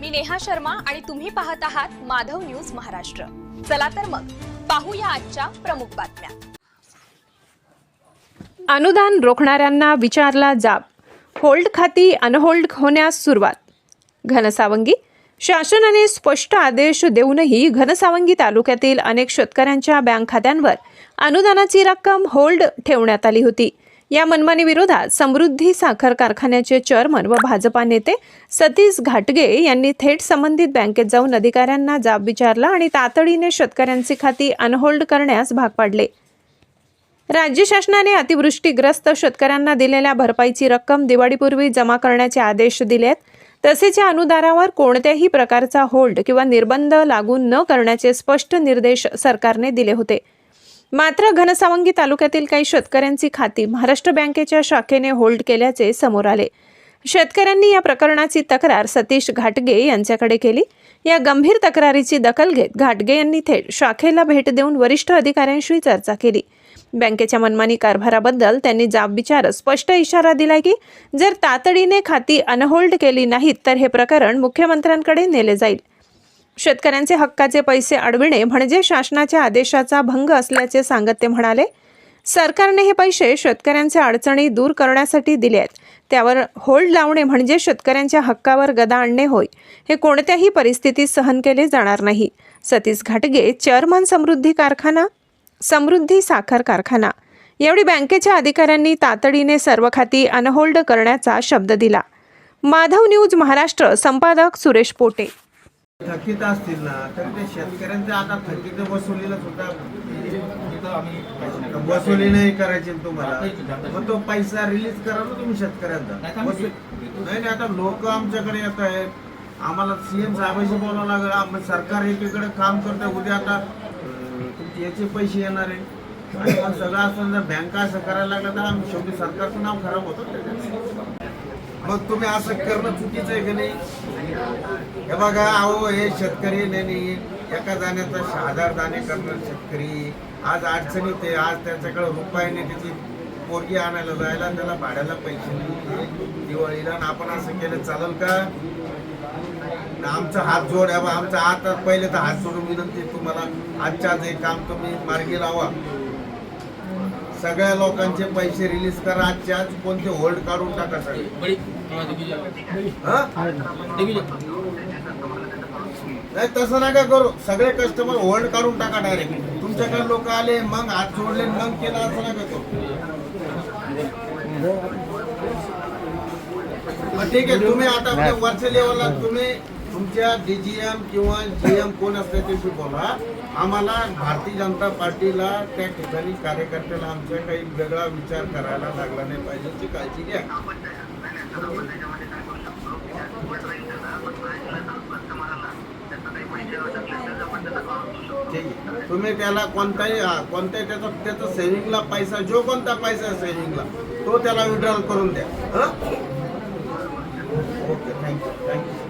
मी नेहा शर्मा आणि तुम्ही पाहत आहात माधव न्यूज महाराष्ट्र. चला तर मग पाहूया आजच्या प्रमुख बातम्या. अनुदान रोखणाऱ्यांना विचारला जाब. होल्ड खाती अनहोल्ड होण्यास सुरुवात. घनसावंगी. शासनाने स्पष्ट आदेश देऊनही घनसावंगी तालुक्यातील अनेक शेतकऱ्यांच्या बँक खात्यांवर अनुदानाची रक्कम होल्ड ठेवण्यात आली होती. या मनमानी विरोधात समृद्धी साखर कारखान्याचे चेअरमन व भाजपा नेते सतीश घाटगे यांनी थेट संबंधित बँकेत जाऊन अधिकाऱ्यांना जाब विचारला आणि तातडीने शेतकऱ्यांची खाती अनहोल्ड करण्यास भाग पाडले. राज्य शासनाने अतिवृष्टीग्रस्त शेतकऱ्यांना दिलेल्या भरपाईची रक्कम दिवाळीपूर्वी जमा करण्याचे आदेश दिले आहेत तसेच या अनुदानावर कोणत्याही प्रकारचा होल्ड किंवा निर्बंध लागू न करण्याचे स्पष्ट निर्देश सरकारने दिले होते. मात्र घनसावंगी तालुक्यातील काही शेतकऱ्यांची खाती महाराष्ट्र बँकेच्या शाखेने होल्ड केल्याचे समोर आले. शेतकऱ्यांनी या प्रकरणाची तक्रार सतीश घाटगे यांच्याकडे केली. या गंभीर तक्रारीची दखल घेत घाटगे यांनी थेट शाखेला भेट देऊन वरिष्ठ अधिकाऱ्यांशी चर्चा केली. बँकेच्या मनमानी कारभाराबद्दल त्यांनी जाब जाबविचार स्पष्ट इशारा दिला की जर तातडीने खाती अनहोल्ड केली नाहीत तर हे प्रकरण मुख्यमंत्र्यांकडे नेले जाईल. शेतकऱ्यांचे हक्काचे पैसे अडविणे म्हणजे शासनाच्या आदेशाचा भंग असल्याचे सांगत ते म्हणाले सरकारने हे पैसे शेतकऱ्यांच्या अडचणी दूर करण्यासाठी दिले आहेत त्यावर होल्ड लावणे म्हणजे शेतकऱ्यांच्या हक्कावर गदा आणणे होय. हे कोणत्याही परिस्थितीत सहन केले जाणार नाही. सतीश घाटगे चेअरमन समृद्धी कारखाना समृद्धी साखर कारखाना. यावेळी बँकेच्या अधिकाऱ्यांनी तातडीने सर्व खाती अनहोल्ड करण्याचा शब्द दिला. माधव न्यूज महाराष्ट्र संपादक सुरेश पोटे. थकीत असतील ना तर ते शेतकऱ्यांच्या आता थकीत वसुलीला सुद्धा वसुली नाही करायची तुम्हाला. मग तो पैसा रिलीज करा ना तुम्ही शेतकऱ्यांचा. नाही नाही आता लोक आमच्याकडे येत आहेत. आम्हाला सीएम साहेबांशी बोलावं लागेल. सरकार एकीकडे काम करतं उद्या आता याचे पैसे येणार आहे आणि सगळं असं जर बँका असं करायला लागलं तर आम्ही शेवटी सरकारचं नाव खराब होतं. मग तुम्ही असं करणं चुकीचं आहे की नाही? हे बघा अहो हे शेतकरी नाही एका दाण्याचा हजार दाणे करणार शेतकरी. आज अडचणीत आहे आज त्याच्याकडे रुपये नाही त्याची पोरगी आणायला जायला त्याला भाड्याला पैसे नाही. दिवाळीला आणि आपण असं केलं चालेल का? आमचा हात जोड आमचा हात पहिले तर हात जोडून विनंती तुम्हाला. आजच्या आज एक काम तुम्ही मार्गी लावा. सगळ्या लोकांचे पैसे रिलीज करा आजच्या आज कोणते होल्ड काढून टाका सगळे. हा? नाही तसं नका करू. सगळे कस्टमर होल्ड काढून टाका डायरेक्ट तुमच्याकडे लोक आले मग हात जोडले मग केलं असं नका करू. ठीक आहे तुम्ही आता वरच्या लेवलला तुम्ही तुमच्या डीजीएम किंवा जीएम कोण असते ते बोला. आम्हाला भारतीय जनता पार्टीला त्या ठिकाणी कार्यकर्त्याला आमच्या काही वेगळा विचार करायला लागला नाही पाहिजे. याची काळजी घ्या. ठीक आहे. तुम्ही त्याला कोणताही हा, कोणत्याही त्याचा त्याचा सेव्हिंगला पैसा जो कोणता पैसा सेव्हिंगला तो त्याला विड्रॉल करून द्या. Okay thank you thank you